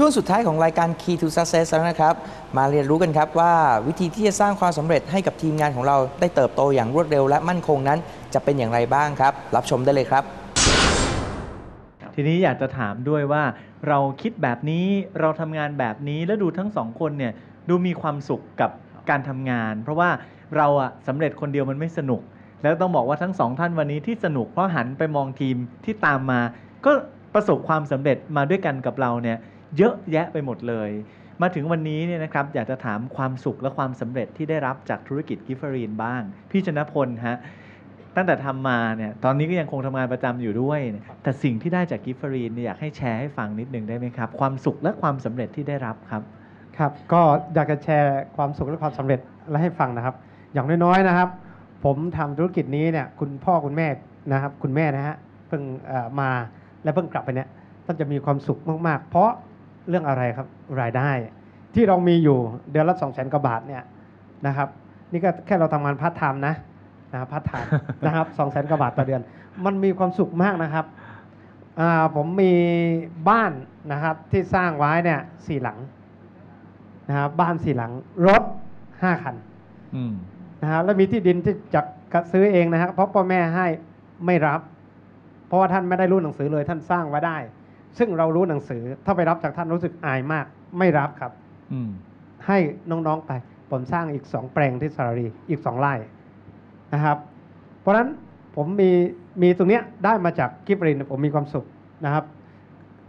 ช่วงสุดท้ายของรายการ Key to Success แล้วนะครับ มาเรียนรู้กันครับว่าวิธีที่จะสร้างความสำเร็จให้กับทีมงานของเราได้เติบโตอย่างรวดเร็วและมั่นคงนั้น จะเป็นอย่างไรบ้างครับ รับชมได้เลยครับ ทีนี้อยากจะถามด้วยว่า เราคิดแบบนี้เราทำงานแบบนี้แล้วดูทั้งสองคนเนี่ยดูมีความสุขกับการทำงาน เพราะว่าเราอะสำเร็จคนเดียวมันไม่สนุก แล้วต้องบอกว่าทั้งสองท่านวันนี้ที่สนุกเพราะหันไปมองทีมที่ตามมา ก็ประสบความสำเร็จมาด้วยกันกับเราเนี่ย เยอะแยะไปหมดเลย มาถึงวันนี้เนี่ยนะครับอยากจะถามความสุขและความสำเร็จที่ได้รับจากธุรกิจกิฟเฟอรีนบ้าง พี่ชนะพลฮะตั้งแต่ทำมาเนี่ยตอนนี้ก็ยังคงทำงานประจำอยู่ด้วย แต่สิ่งที่ได้จากกิฟเฟอรีนอยากให้แชร์ให้ฟังนิดนึงได้ไหมครับ ความสุขและความสำเร็จที่ได้รับครับครับ ก็อยากจะแชร์ความสุขและความสำเร็จและให้ฟังนะครับ อย่างน้อยๆนะครับ ผมทำธุรกิจนี้เนี่ยคุณพ่อคุณแม่นะครับ คุณแม่นะฮะเพิ่งมาและเพิ่งกลับไปเนี่ยท่านจะมีความสุขมากๆ เพราะ เรื่องอะไรครับรายได้ที่เรามีอยู่เดือนละ2 0 0 0 0 0กว่าบาทเนี่ยนะครับนี่ก็แค่เราทำงานพาร์ทไทม์นะนะครับพาร์ทไทม์นะครับสองแสนกว่าบาทต่อเดือน มันมีความสุขมากนะครับอ่าผมมีบ้านนะครับที่สร้างไว้เนี่ยสี่หลังนะครับบ้านสี่หลังรถห้าคันอืมนะครับแล้วมีที่ดินที่จะกซื้อเองนะครับเพราะพ่อแม่ให้ไม่รับ เพราะว่าท่านไม่ได้รู้หนังสือเลยท่านสร้างไว้ได้ ซึ่งเรารู้หนังสือถ้าไปรับจากท่านรู้สึกอายมาก ไม่รับครับอืมให้น้องๆไป ผมสร้างอีกสองแปลงที่สระบุรีอีกสองไร่นะครับ เพราะฉะนั้นผมมีมีตรงเนี้ยได้มาจากกิฟต์รินผมมีความสุขนะครับ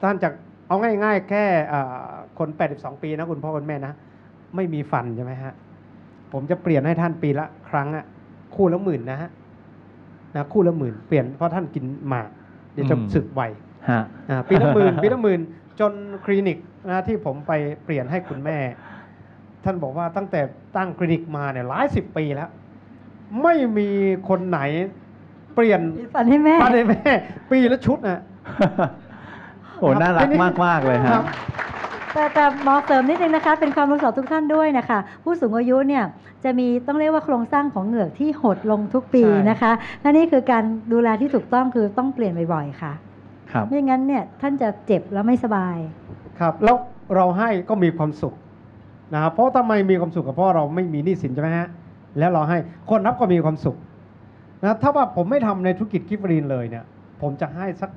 ท่านจากเอาง่ายๆ แค่เอ่อคน 82 ปีนะคุณพ่อคุณแม่นะ ไม่มีฟันใช่ไหมฮะ ผมจะเปลี่ยนให้ท่านปีละครั้งอะคู่ละหมื่นนะฮะนะคู่ละหมื่นเปลี่ยนเพราะท่านกินหมากเดี๋ยวจะอืมสึกไว ฮะอ่าปีละหมื่นปีละหมื่นจนคลินิกนะที่ผมไปเปลี่ยนให้คุณแม่ ท่านบอกว่าตั้งแต่ตั้งคลินิกมาเนี่ยหลายสิบปีแล้ว ไม่มีคนไหนเปลี่ยนฝันให้แม่มาในแม่ ปีละชุดนะโอ้น่ารักมากมากๆเลยคฮะรับแต่แต่หมอเสริมนิดนึงนะคะ เป็นความรู้สำหรับทุกท่านด้วยนะคะ ผู้สูงอายุเนี่ยจะมีต้องเรียกว่าโครงสร้างของเหงือกที่หดลงทุกปีใช่นะคะและนี่คือการดูแลที่ถูกต้องคือต้องเปลี่ยนบ่อยๆค่ะ ครับไม่งั้นเนี่ยท่านจะเจ็บแล้วไม่สบาย ครับ แล้วเราให้ก็มีความสุขนะครับเพราะทำไมมีความสุขกับเพราะเราไม่มีหนี้สินใช่ไหมฮะแล้วเราให้คนรับก็มีความสุขนะถ้าว่าผมไม่ทำในธุรกิจกิฟต์รีนเลยเนี่ย ผมจะให้สัก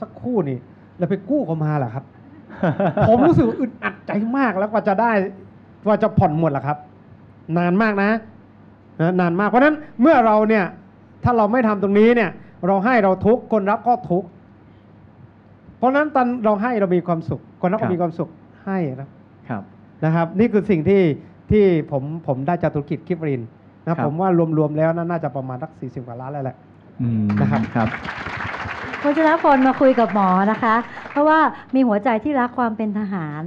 สักคู่นี่แล้วไปกู้เขามาเหรอครับ ผมรู้สึกอึดอัดใจมากแล้วกว่าจะได้กว่าจะผ่อนหมดล่ะครับ นานมากนะนะนานมากเพราะฉะนั้นเมื่อเราเนี่ยถ้าเราไม่ทำตรงนี้เนี่ย เราให้เราทุกข์คนรับก็ทุกข์ เพราะฉะนั้นตอนเราให้เรามีความสุข คนรับครัก็บมีความสุขให้นะครับนะครับ นี่คือสิ่งที่ที่ผมผมได้จากธุรกิจกิฟรินนะครับผมว่ารวมๆแล้วน่าจะประมาณสักสี่สิบกว่าล้านแล้วแหละอืมนะครับครับคุณชนะพลมาคุยกับหมอนะคะ เพราะว่ามีหัวใจที่รักความเป็นทหาร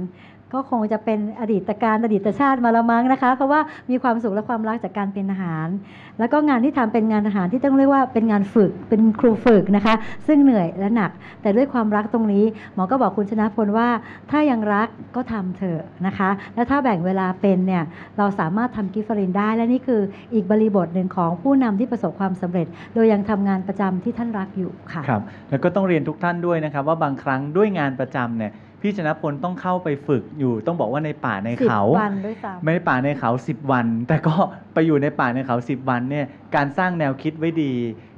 ก็คงจะเป็นอดีตการอดีตชาติมาละมั้งนะคะ เพราะว่ามีความสุขและความรักจากการเป็นทหาร แล้วก็งานที่ทำเป็นงานทหารที่ต้องเรียกว่าเป็นงานฝึกเป็นครูฝึกนะคะ ซึ่งเหนื่อยและหนัก แต่ด้วยความรักตรงนี้ หมอก็บอกคุณชนะพลว่า ถ้ายังรักก็ทำเถอะนะคะ และถ้าแบ่งเวลาเป็นเนี่ยเราสามารถทำกิฟต์ฟรินได้และนี่คืออีกบริบทหนึ่งของผู้นำที่ประสบความสำเร็จ โดยยังทำงานประจำที่ท่านรักอยู่ค่ะครับแล้วก็ต้องเรียนทุกท่านด้วยนะครับว่าบางครั้งด้วยงานประจำเนี่ย พี่ชนะพลต้องเข้าไปฝึกอยู่ ต้องบอกว่าในป่าในสิบเขาวันด้วยซ้ำไม่ได้ป่าในเขา10วัน แต่ก็ไปอยู่ในป่าในเขา10วันเนี่ยการสร้างแนวคิดไว้ดี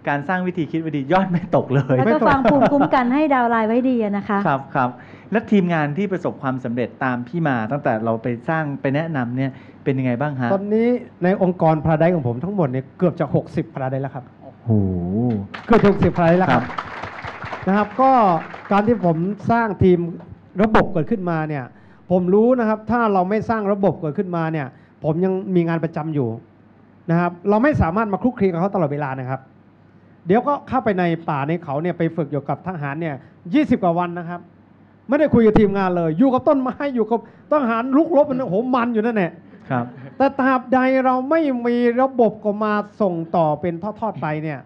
การสร้างวิธีคิดไว้ดียอดไม่ตกเลยแล้วก็ฟังภูมิคุ้มกันให้ดาวน์ไลน์ไว้ดีอะนะคะครับครับและทีมงานที่ประสบความสำเร็จตามพี่มาตั้งแต่เราไปสร้างไปแนะนำเนี่ยเป็นยังไงบ้างฮะตอนนี้ในองค์กรพาราไดของผมทั้งหมดเนี่ยเกือบจะ 60พาราไดแล้วครับโอ้โหเกือบจะ60พาราไดแล้วคครัรับบนะครับ ก็การที่ผมสร้างทีม ระบบเกิดขึ้นมาเนี่ยผมรู้นะครับถ้าเราไม่สร้างระบบเกิดขึ้นมาเนี่ยผมยังมีงานประจำอยู่นะครับเราไม่สามารถมาคลุกคลีกับเขาตลอดเวลานะครับ เดี๋ยวก็เข้าไปในป่าในเขาเนี่ยไปฝึกอยู่กับทหารเนี่ยยีกว่าวันนะครับ ไม่ได้คุยกับทีมงานเลย อยู่กับต้นไม้อยู่กับทหารลุกรบมันโอ้โหมันอยู่นั่นแหละครับแต่ตราบใดเราไม่มีระบบก็มาส่งต่อเป็นทอดๆไปเนี่ย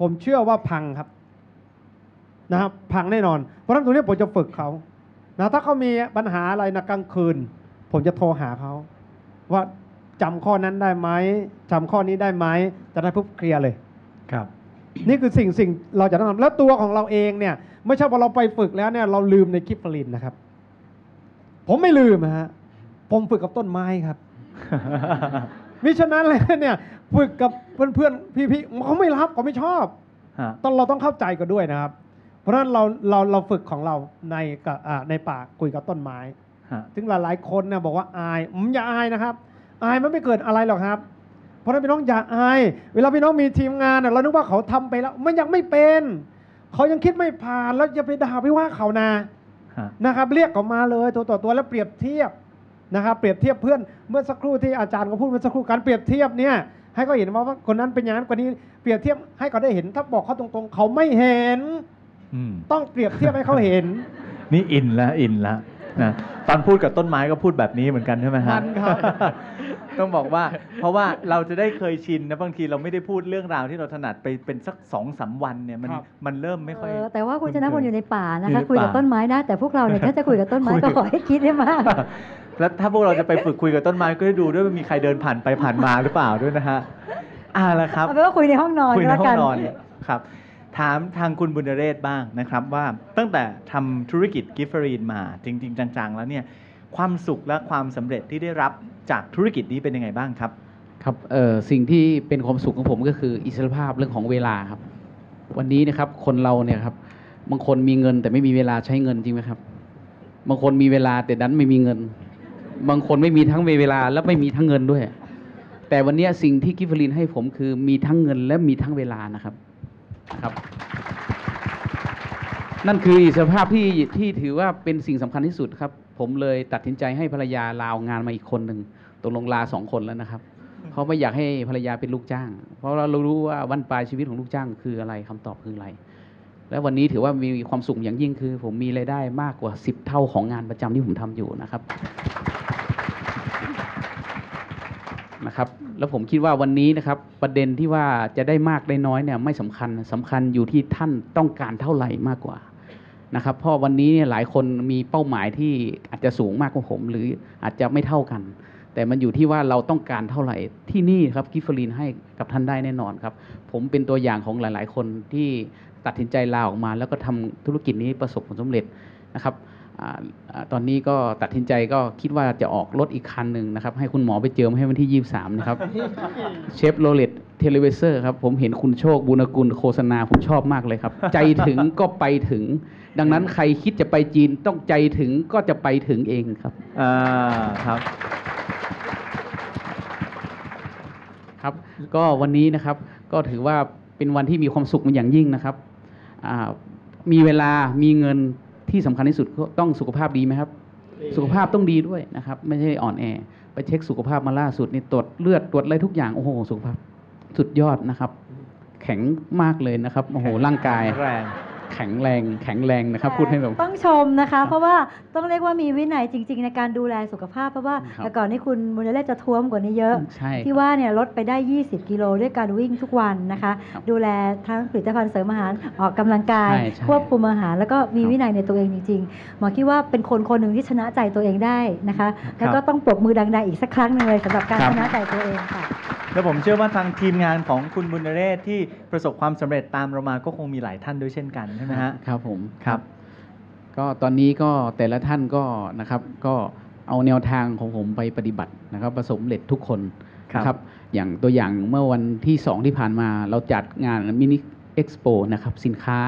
ผมเชื่อว่าพังครับนะครับ พังแน่นอน เพราะฉะนั้นตรงนี้ผมจะฝึกเขา นะถ้าเขามีปัญหาอะไรนะกลางคืน ผมจะโทรหาเขาว่าจำข้อนั้นได้ไหมจำข้อนี้ได้ไหมจะได้ปุ๊บเคลียร์เลยครับ นี่คือสิ่งสิ่งเราจะต้องทำแล้วตัวของเราเองเนี่ยไม่ใช่ว่าเราไปฝึกแล้วเนี่ยเราลืมในกิฟฟลินนะครับ ผมไม่ลืมฮะผมฝึกกับต้นไม้ครับมิฉะนั้นเลยเนี่ยฝึกกับเพื่อนๆพี่ๆเขาไม่รับเขาไม่ชอบฮะต้องเราต้องเข้าใจกันด้วยนะครับ เพราะฉะนั้นเราเราเราฝึกของเราในกับอ่าในป่าคุยกับต้นไม้ฮะซึ่งหลายๆคนเนี่ยบอกว่าอายอืมอย่าอายนะครับ อายมันไม่เกิดอะไรหรอกครับ เพราะฉะนั้นพี่น้องอย่าอาย เวลาพี่น้องมีทีมงานน่ะเรานึกว่าเขาทำไปแล้วมันยังไม่เป็นเขายังคิดไม่ผ่านแล้วอย่าไปด่าไปว่าเขานะฮะนะครับ เรียกเขามาเลยตัวต่อตัวแล้วเปรียบเทียบนะครับเปรียบเทียบเพื่อนเมื่อสักครู่ที่อาจารย์ก็พูดเมื่อสักครู่การเปรียบเทียบเนี่ยให้เขาเห็นว่าว่าคนนั้นเป็นอย่างนั้นคนนี้เปรียบเทียบให้เขาได้เห็น ถ้าบอกเขาตรงๆ เขาไม่เห็นอืม ต้องเปรียบเทียบให้เขาเห็น นี่อินแล้วอินแล้วนะตอนพูดกับต้นไม้ก็พูดแบบนี้เหมือนกันใช่ไหมฮะมันครับต้องบอกว่า เพราะว่าเราจะได้เคยชินนะบางทีเราไม่ได้พูดเรื่องราวที่เราถนัดไปเป็นสักสองสามวันเนี่ยมันครับมันเริ่มไม่ค่อยเออแต่ว่าคุณชนะพลอยู่ในป่านะอยู่คะในคุยกับป่าต้นไม้นะแต่พวกเราเนี่ยถ้าจะคุยกับต้นไม้คุยก็ขอให้คิดให้มากแล้วถ้าพวกเราจะไปฝึกคุยกับต้นไม้ก็ให้ดูด้วยว่ามีใครเดินผ่านไปผ่านมาหรือเปล่าด้วยนะฮะอ่าละครับเอาเป็นว่าคุยในห้องนอนคุยในแล้วห้อกังนนอนครับ ถามทางคุณบุญเรศบ้างนะครับว่าตั้งแต่ทำธุรกิจกิฟเฟอรีนมาจริง ๆ จังๆ แล้วเนี่ยความสุขและความสำเร็จที่ได้รับจากธุรกิจนี้เป็นยังไงบ้างครับครับสิ่งที่เป็นความสุขของผมก็คืออิสรภาพเรื่องของเวลาครับ วันนี้นะครับคนเราเนี่ยครับบางคนมีเงินแต่ไม่มีเวลาใช้เงินจริงไหมครับ บางคนมีเวลาแต่ดันไม่มีเงิน บางคนไม่มีทั้งเวลาและไม่มีทั้งเงินด้วย แต่วันนี้สิ่งที่กิฟฟลินให้ผมคือมีทั้งเงินและมีทั้งเวลานะครับ นะครับ นั่นคืออิสรภาพที่ที่ถือว่าเป็นสิ่งสำคัญที่สุดครับ ผมเลยตัดสินใจให้ภรรยาลาออกงานมาอีกคนหนึ่งตกลงลาสองคนแล้วนะครับ เพราะไม่อยากให้ภรรยาเป็นลูกจ้าง เพราะเรารู้ว่าวันปลายชีวิตของลูกจ้างคืออะไรคำตอบคืออะไร และวันนี้ถือว่ามีความสุขอย่างยิ่งคือ ผมมีรายได้มากกว่า 10 เท่าของงานประจำที่ผมทำอยู่นะครับ นะครับ แล้วผมคิดว่าวันนี้นะครับ ประเด็นที่ว่าจะได้มากได้น้อยเนี่ยไม่สำคัญสำคัญอยู่ที่ท่านต้องการเท่าไหร่มากกว่านะครับเพราะวันนี้เนี่ยหลายคนมีเป้าหมายที่อาจจะสูงมากกว่าผม หรืออาจจะไม่เท่ากัน แต่มันอยู่ที่ว่าเราต้องการเท่าไหร่ที่นี่ครับกิฟฟรีนให้กับท่านได้แน่นอนครับ ผมเป็นตัวอย่างของหลาย ๆ คนที่ตัดสินใจลาออกมา แล้วก็ทำธุรกิจนี้ประสบผลสำเร็จนะครับ ตอนนี้ก็ตัดสินใจก็คิดว่าจะออกรถอีกคันหนึ่งนะครับ ให้คุณหมอไปเจิมให้วันที่ 23 นะครับเชฟโรเลตเทเลเวเซอร์ครับ ผมเห็นคุณโชคบุญกุลโฆษณา ผมชอบมากเลยครับ ใจถึงก็ไปถึง ดังนั้นใครคิดจะไปจีนต้องใจถึงก็จะไปถึงเองครับอ่าครับครับก็วันนี้นะครับก็ถือว่าเป็นวันที่มีความสุขเป็นอย่างยิ่งนะครับอ่ามีเวลามีเงิน ที่สำคัญที่สุดก็ต้องสุขภาพดีไหมครับ สุขภาพต้องดีด้วยนะครับ ไม่ใช่อ่อนแอ ไปเช็คสุขภาพมาล่าสุดนี่ตรวจเลือดตรวจอะไรทุกอย่างโอ้โหสุขภาพสุดยอดนะครับ แข็งมากเลยนะครับโอ้โหร่างกายแรง แข็งแรงแข็งแรงนะครับ พูดให้แบบ ต้องชมนะคะ เพราะว่าต้องเรียกว่ามีวินัยจริง ๆ ในการดูแลสุขภาพ เพราะว่าครับแต่ก่อนนี้คุณมูลเลศจะท้วมกว่านี้เยอะ ใช่ครับที่ว่าเนี่ยลดไปได้ 20 กิโลด้วยการวิ่งทุกวันนะคะ ครับดูแลทั้งผลิตภัณฑ์เสริมอาหารออกกำลังกาย ใช่ใช่ควบคุมอาหาร แล้วก็มีครับวินัยในตัวเองจริงๆหมอคิดว่าเป็นคนคนหนึ่งที่ชนะใจตัวเองได้นะคะ แล้วก็ต้องปรบมือดังๆอีกสักครั้งหนึ่งเลยสำหรับการครับ ชนะใจตัวเองค่ะ แล้วผมเชื่อว่าทางทีมงานของคุณบุญเรศที่ประสบความสำเร็จตามเรามาก็คงมีหลายท่านด้วยเช่นกันใช่ไหมฮะครับผมครับ ก็ตอนนี้ก็แต่ละท่านก็นะครับ ก็เอาแนวทางของผมไปปฏิบัตินะครับ ประสบความสำเร็จทุกคนครับนะครับ อย่างตัวอย่างเมื่อวันที่สองที่ผ่านมาเราจัดงานมินิเอ็กซ์โปนะครับสินค้า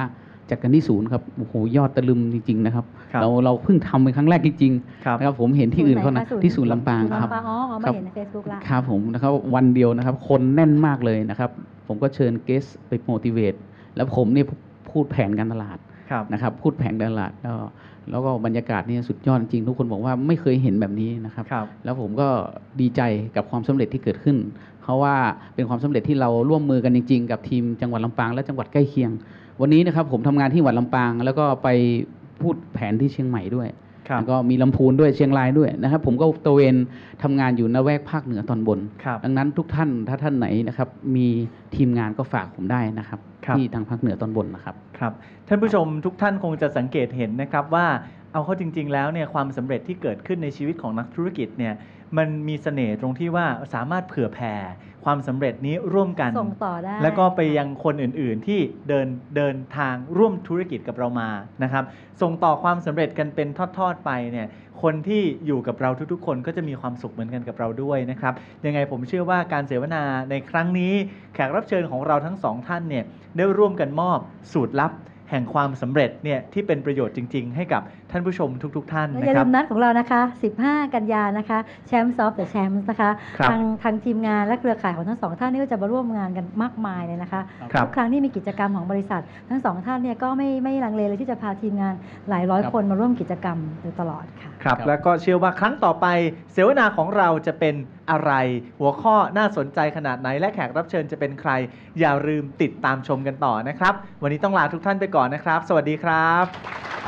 จัดกันที่ศูนย์ครับโอ้โหยอดตะลึมจริงๆนะครับครับเราเราเพิ่งทำเป็นครั้งแรกจริงครับๆนะครับผมเห็นที่อื่นเขานะศูนย์ไหนคะที่ศูนย์ลำปางศูนย์ครับ ลำปางอ๋ออ๋อครัมาบเห็นในเฟซบุ๊กละ ครับผมนะครับวันเดียวนะครับคนแน่นมากเลยนะครับ ผมก็เชิญเกสไปโมดิเวตแล้วผมเนี่ยพูดแผนการตลาดครับ นะครับ พูดแผงตลาดแล้วแล้วก็บรรยากาศเนี่ยสุดยอดจริงทุกคนบอกว่าไม่เคยเห็นแบบนี้นะครับ ครับ แล้วผมก็ดีใจกับความสำเร็จที่เกิดขึ้น เพราะว่าเป็นความสำเร็จที่เราร่วมมือกันจริง ๆ กับทีมจังหวัดลำปางและจังหวัดใกล้เคียง วันนี้นะครับผมทำงานที่จังหวัดลำปาง แล้วก็ไปพูดแผนที่เชียงใหม่ด้วยครับแล้วก็มีลำพูนด้วยเชียงรายด้วยนะครับ ผมก็ตระเวนทำงานอยู่ในแวกภาคเหนือตอนบนครับดังนั้นทุกท่านถ้าท่านไหนนะครับ มีทีมงานก็ฝากผมได้นะครับครับที่ทางภาคเหนือตอนบนนะครับครับ ท่านผู้ชมทุกท่านคงจะสังเกตเห็นนะครับว่าเอาเข้าจริง ๆ แล้วเนี่ยความสำเร็จที่เกิดขึ้นในชีวิตของนักธุรกิจเนี่ย มันมีเสน่ห์ตรงที่ว่าสามารถเผื่อแผ่ความสำเร็จนี้ร่วมกัน ส่งต่อได้ แล้วก็ไปยังคนอื่นๆที่เดินเดินทางร่วมธุรกิจกับเรามานะครับ ส่งต่อความสำเร็จกันเป็นทอดๆไปเนี่ยคนที่อยู่กับเราทุกๆ คนก็จะมีความสุขเหมือนกันกับเราด้วยนะครับ ยังไงผมเชื่อว่าการเสวนาในครั้งนี้แขกรับเชิญของเราทั้งสองท่านเนี่ยได้ร่วมกันมอบสูตรลับแห่งความสำเร็จเนี่ยที่เป็นประโยชน์จริง ๆ ให้กับ ท่านผู้ชมทุกๆท่านและนะอย่าคลืรับมนัดของเรานะคะ 15 กันยานะคะแชมป์ซอฟต์เดอะแชมป์นะคะครับทางทางทีมงานและเครือข่ายของทั้งสองท่านนี่ก็จะมาร่วมงานกันมากมายเลยนะคะครับทุกครั้งที่มีกิจกรรมของบริษัท ทั้งสองท่านเนี่ยก็ไม่ไม่ลังเลเลยที่จะพาทีมงานหลายร้อยครับคนมาร่วมกิจกรรมโดยตลอดค่ะครับครับแล้วก็เชื่อว่าครั้งต่อไป เสวนาของเราจะเป็นอะไร หัวข้อน่าสนใจขนาดไหนและแขกรับเชิญจะเป็นใคร อย่าลืมติดตามชมกันต่อนะครับ วันนี้ต้องลาทุกท่านไปก่อนนะครับ สวัสดีครับ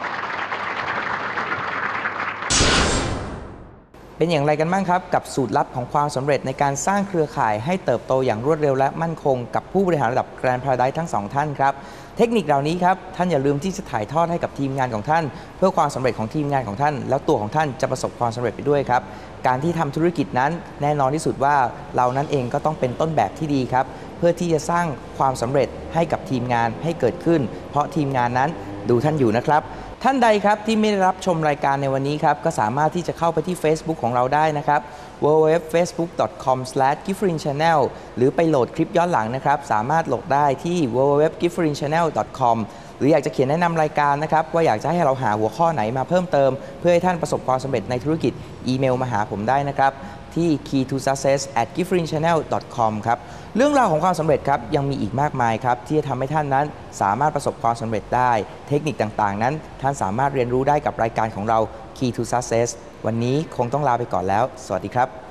เป็นอย่างไรกันบ้างครับ กับสูตรลับของความสำเร็จในการสร้างเครือข่ายให้เติบโตอย่างรวดเร็วและมั่นคง กับผู้บริหารระดับแกรนด์พาราไดทั้งสองท่านครับ เทคนิคเหล่านี้ครับ ท่านอย่าลืมที่จะถ่ายทอดให้กับทีมงานของท่าน เพื่อความสำเร็จของทีมงานของท่าน แล้วตัวของท่านจะประสบความสำเร็จไปด้วยครับ การที่ทำธุรกิจนั้นแน่นอนที่สุดว่าเรานั้นเองก็ต้องเป็นต้นแบบที่ดีครับเพื่อที่จะสร้างความสำเร็จให้กับทีมงานให้เกิดขึ้น เพราะทีมงานนั้นดูท่านอยู่นะครับ ท่านใดครับที่ไม่ได้รับชมรายการในวันนี้ครับ ก็สามารถที่จะเข้าไปที่ Facebook ของเราได้นะครับ w w w f a c e b o o k c o m g i f f r i n c h a n n e l หรือไปโหลดคลิปย้อนหลังนะครับ สามารถโหลดได้ที่ w w w g i f f r i n c h a n n e l c o m หรืออยากจะเขียนแนะนำรายการนะครับ ว่าอยากจะให้เราหาหัวข้อไหนมาเพิ่มเติม เพื่อให้ท่านประสบความสำเร็จในธุรกิจอีเมลมาหาผมได้นะครับ ที่ key to success at g i f f r i n channel com ครับเรื่องราวของความสำเร็จครับยังมีอีกมากมายครับที่จะทำให้ท่านนั้นสามารถประสบความสำเร็จได้ เทคนิคต่างๆ นั้นท่านสามารถเรียนรู้ได้กับรายการของเรา key to success วันนี้คงต้องลาไปก่อนแล้ว สวัสดีครับ